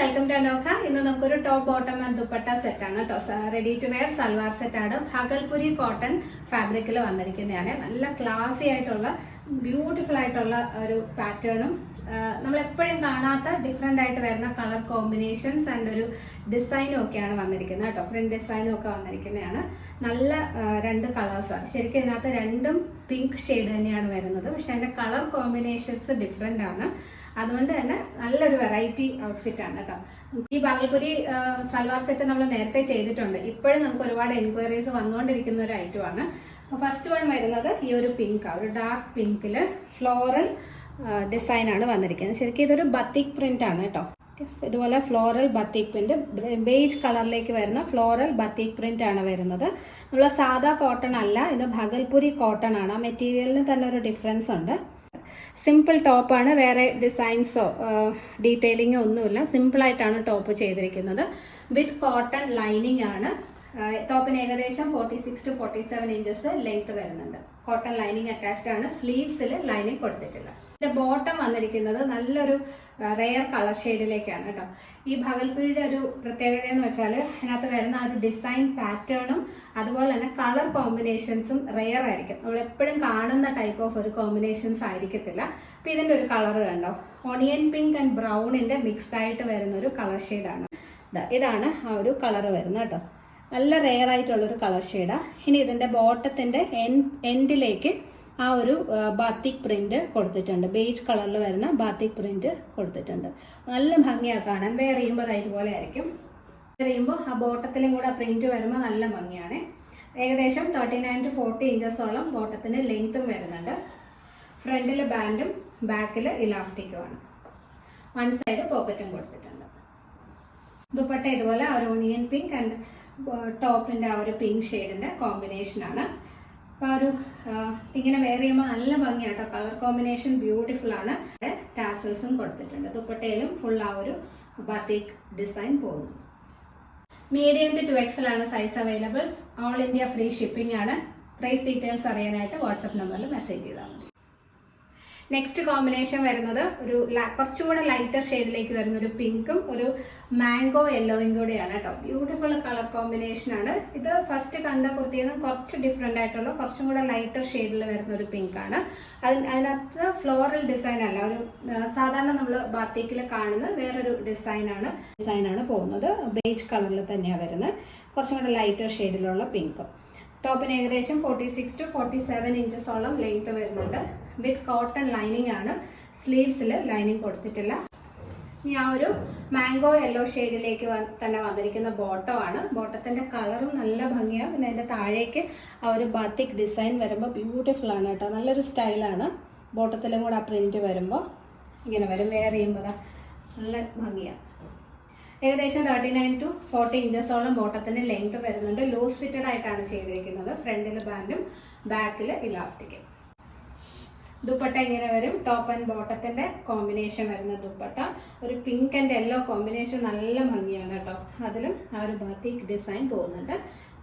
Welcome to Anokha ഇന്ന് നമുക്കൊരു top bottom and dupatta set ആണ് കേട്ടോ. Ready to wear salwar set ആണ്. ഭഗൽപുരി കോട്ടൺ ഫാബ്രിക്കിൽ വന്നിരിക്കുന്നതാണ്. നല്ല ക്ലാസി ആയിട്ടുള്ള ബ്യൂട്ടിഫുൾ ആയിട്ടുള്ള ഒരു പാറ്റേണും നമ്മൾ എപ്പോഴും കാണാത്ത ഡിഫറെന്റ് ആയിട്ട് വരുന്ന കളർ കോമ്പിനേഷൻസ് ആൻഡ് ഒരു ഡിസൈനും ഒക്കെയാണ് വന്നിരിക്കുന്നത് കേട്ടോ. പ്രിന്റ് ഡിസൈനും ഒക്കെ വന്നിരിക്കുന്നതാണ്. നല്ല രണ്ട് കളേഴ്സാണ് ശരിക്കും ഇതിനകത്ത് രണ്ടും പിങ്ക് ഷെയ്ഡ് തന്നെയാണ് വരുന്നത്. പക്ഷെ അതിന്റെ കളർ കോമ്പിനേഷൻസ് ഡിഫറെന്റ് ആണ്. അതുകൊണ്ട് തന്നെ നല്ലൊരു വെറൈറ്റി ഔട്ട്ഫിറ്റ് ആണ് കേട്ടോ. ഈ ബാഗൽപുരി സൽവാർ സെറ്റ് നമ്മൾ നേരത്തെ ചെയ്തിട്ടുണ്ട്. ഇപ്പോഴും നമുക്ക് ഒരുപാട് എൻക്വയറീസ് വന്നുകൊണ്ടിരിക്കുന്ന ഒരു ഐറ്റമാണ് ഫസ്റ്റ് വൺ വരുന്നത് ഈ ഒരു പിങ്ക് ഒരു ഡാർക്ക് പിങ്കിൽ ഫ്ലോറൽ ഡിസൈൻ ആണ് വന്നിരിക്കുന്നത്. ശരിക്കും ഇതൊരു ബത്തിക് പ്രിന്റ് ആണ് കേട്ടോ. ഇതുപോലെ ഫ്ലോറൽ ബത്തിക് പ്രിന്റ് ബേജ് കളറിലേക്ക് വരുന്ന ഫ്ലോറൽ ബത്തിക് പ്രിന്റ് ആണ് വരുന്നത്. നമ്മൾ സാധാ കോട്ടൺ അല്ല ഇത് ഭഗൽപുരി കോട്ടൺ ആണ്. മെറ്റീരിയലിന് തന്നെ ഒരു ഡിഫറൻസ് ഉണ്ട്. സിമ്പിൾ ടോപ്പാണ് വേറെ ഡിസൈൻസോ ഡീറ്റെയിലിങ്ങോ ഒന്നുമില്ല. സിമ്പിളായിട്ടാണ് ടോപ്പ് ചെയ്തിരിക്കുന്നത്. വിത്ത് കോട്ടൺ ലൈനിങ് ആണ്. ടോപ്പിന് ഏകദേശം forty six to forty seven inches length വരുന്നുണ്ട്. കോട്ടൺ ലൈനിങ് അറ്റാച്ച്ഡ് ആണ്. സ്ലീവ്സിൽ ലൈനിങ് കൊടുത്തിട്ടില്ല ഇതിന്റെ ബോട്ടം വന്നിരിക്കുന്നത് നല്ലൊരു റെയർ കളർ ഷെയ്ഡിലേക്കാണ് കേട്ടോ. ഈ ഭഗൽപുരിയുടെ ഒരു പ്രത്യേകത എന്ന് വെച്ചാൽ അതിനകത്ത് വരുന്ന ആ ഒരു ഡിസൈൻ പാറ്റേണും അതുപോലെ തന്നെ കളർ കോമ്പിനേഷൻസും റെയർ ആയിരിക്കും. നമ്മൾ എപ്പോഴും കാണുന്ന ടൈപ്പ് ഓഫ് ഒരു കോമ്പിനേഷൻസ് ആയിരിക്കത്തില്ല. അപ്പൊ ഇതിന്റെ ഒരു കളർ കണ്ടോ? ഓണിയൻ പിങ്ക് ആൻഡ് ബ്രൗണിന്റെ മിക്സ്ഡ് ആയിട്ട് വരുന്ന ഒരു കളർ ഷെയ്ഡാണ് ഇതാണ് ആ ഒരു കളർ വരുന്നത് കേട്ടോ. നല്ല റെയർ ആയിട്ടുള്ളൊരു കളർ ഷെയ്ഡാണ് ഇനി ഇതിന്റെ ബോട്ടത്തിന്റെ എൻഡിലേക്ക് ആ ഒരു ബാത്തിക് പ്രിന്റ് കൊടുത്തിട്ടുണ്ട്. ബേജ് കളറിൽ വരുന്ന ബാത്തിക് പ്രിന്റ് കൊടുത്തിട്ടുണ്ട്. നല്ല ഭംഗിയാണ് കാണാൻ. വേറെ ചെയ്യുമ്പോൾ അത് ഇതുപോലെ ആയിരിക്കും. ചെയ്യുമ്പോൾ ആ ബോട്ടത്തിലും കൂടെ പ്രിന്റ് വരുമ്പോൾ നല്ല ഭംഗിയാണ്. ഏകദേശം തേർട്ടി നയൻ ടു ഫോർട്ടി ഇഞ്ചസോളം ബോട്ടത്തിന് ലെങ്ത്തും വരുന്നുണ്ട് ഫ്രണ്ടിൽ ബാൻഡും ബാക്കിൽ ഇലാസ്റ്റിക്കുമാണ് വൺ സൈഡ് പോക്കറ്റും കൊടുത്തിട്ടുണ്ട്. ദുപ്പട്ട ഇതുപോലെ ഒരു ഓണിയൻ പിങ്ക് ആൻഡ് ടോപ്പിന്റെ ആ ഒരു പിങ്ക് ആണ്. അപ്പൊ ആ ഒരു ഇങ്ങനെ വെയർ ചെയ്യുമ്പോൾ നല്ല ഭംഗിയാട്ടോ. കളർ കോമ്പിനേഷൻ ബ്യൂട്ടിഫുൾ ആണ്. ടാസൽസും കൊടുത്തിട്ടുണ്ട്. ദുപ്പട്ടയിലും ഫുൾ ആ ഒരു ബത്തേക്ക് ഡിസൈൻ പോകുന്നു. മീഡിയം ടു ടു എക്സൽ ആണ് size available all India free shipping ആണ്. പ്രൈസ് ഡീറ്റെയിൽസ് അറിയാനായിട്ട് വാട്സപ്പ് നമ്പറിൽ മെസ്സേജ് ചെയ്താൽ മതി. നെക്സ്റ്റ് കോമ്പിനേഷൻ വരുന്നത് ഒരു കുറച്ചുകൂടെ കുറച്ചും കൂടെ ലൈറ്റർ ഷെയ്ഡിലേക്ക് വരുന്ന ഒരു പിങ്കും ഒരു മാംഗോ യെല്ലോയും കൂടെയാണ് കേട്ടോ. ബ്യൂട്ടിഫുൾ കളർ കോമ്പിനേഷൻ ആണ്. ഇത് ഫസ്റ്റ് കണ്ട കുർത്തിയിൽ കുറച്ച് ഡിഫറെന്റ് ആയിട്ടുള്ള കുറച്ചും കൂടെ ലൈറ്റർ ഷെയ്ഡിൽ വരുന്ന ഒരു പിങ്ക് ആണ്. അതിന് അതിനകത്ത് ഫ്ലോറൽ ഡിസൈൻ അല്ല ഒരു സാധാരണ നമ്മൾ ബാത്തിക്കിൽ കാണുന്ന വേറൊരു ഡിസൈനാണ് ഡിസൈൻ ആണ് പോകുന്നത്. ബേജ് കളറിൽ തന്നെയാണ് വരുന്നത്. കുറച്ചും കൂടെ ലൈറ്റർ ഷെയ്ഡിലുള്ള പിങ്ക് ടോപ്പിന് ഏകദേശം forty six to forty seven ഇഞ്ചസോളം length വരുന്നുണ്ട്. വിത്ത് കോട്ടൺ ലൈനിങ് ആണ് സ്ലീവ്സിൽ ലൈനിങ് കൊടുത്തിട്ടില്ല ഇനി ആ ഒരു മാംഗോ യെല്ലോ ഷെയ്ഡിലേക്ക് തന്നെ വന്നിരിക്കുന്ന ബോട്ടമാണ് ആണ്. ബോട്ടത്തിന്റെ കളറും നല്ല ഭംഗിയാണ് പിന്നെ അതിന്റെ താഴേക്ക് ആ ഒരു ബാത്തിക് ഡിസൈൻ വരുമ്പോൾ ബ്യൂട്ടിഫുൾ ആണ് കേട്ടോ. നല്ലൊരു സ്റ്റൈലാണ് ബോട്ടത്തിലും കൂടെ ആ പ്രിന്റ് വരുമ്പോൾ ഇങ്ങനെ വരും. വെയർ ചെയ്യുമ്പോൾ നല്ല ഭംഗിയാണ് ഏകദേശം തേർട്ടി നയൻ ടു ഫോർട്ടി ഇഞ്ചസോളം ബോട്ടത്തിന് ലെങ്ത് വരുന്നുണ്ട്. ലൂസ് ഫിറ്റഡ് ആയിട്ടാണ് ചെയ്തിരിക്കുന്നത്. ഫ്രണ്ടിൽ ബാൻഡും ബാക്കിൽ ഇലാസ്റ്റിക്കും ദുപ്പട്ട ഇങ്ങനെ വരും? ടോപ്പ് ആൻഡ് ബോട്ടത്തിന്റെ കോമ്പിനേഷൻ വരുന്ന ദുപ്പട്ട. ഒരു പിങ്ക് ആൻഡ് യെല്ലോ കോമ്പിനേഷൻ നല്ല ഭംഗിയാണ് കേട്ടോ. അതിലും ആ ഒരു ബാത്തിക് ഡിസൈൻ പോകുന്നുണ്ട്.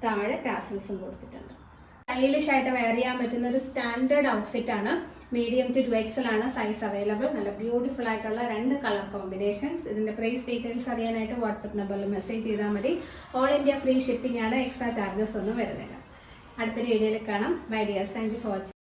താഴെ ടാസൽസും കൊടുത്തിട്ടുണ്ട്. സ്റ്റൈലിഷ് ആയിട്ട് വെയർ ചെയ്യാൻ പറ്റുന്ന ഒരു സ്റ്റാൻഡേർഡ് ഔട്ട്ഫിറ്റ് ആണ്. മീഡിയം ടു എക്സൽ ആണ് സൈസ് അവൈലബിൾ നല്ല ബ്യൂട്ടിഫുൾ ആയിട്ടുള്ള രണ്ട് കളർ കോമ്പിനേഷൻസ് ഇതിന്റെ പ്രൈസ് ഡീറ്റെയിൽസ് അറിയാനായിട്ട് വാട്സപ്പ് നമ്പറിൽ മെസ്സേജ് ചെയ്താൽ മതി. ഓൾ ഇന്ത്യ ഫ്രീ ഷിപ്പിംഗ് ആണ്. എക്സ്ട്രാ ചാർജസ് ഒന്നും വരുന്നില്ല. അടുത്തൊരു വീഡിയോയിൽ കാണാം. My dears thank you for watching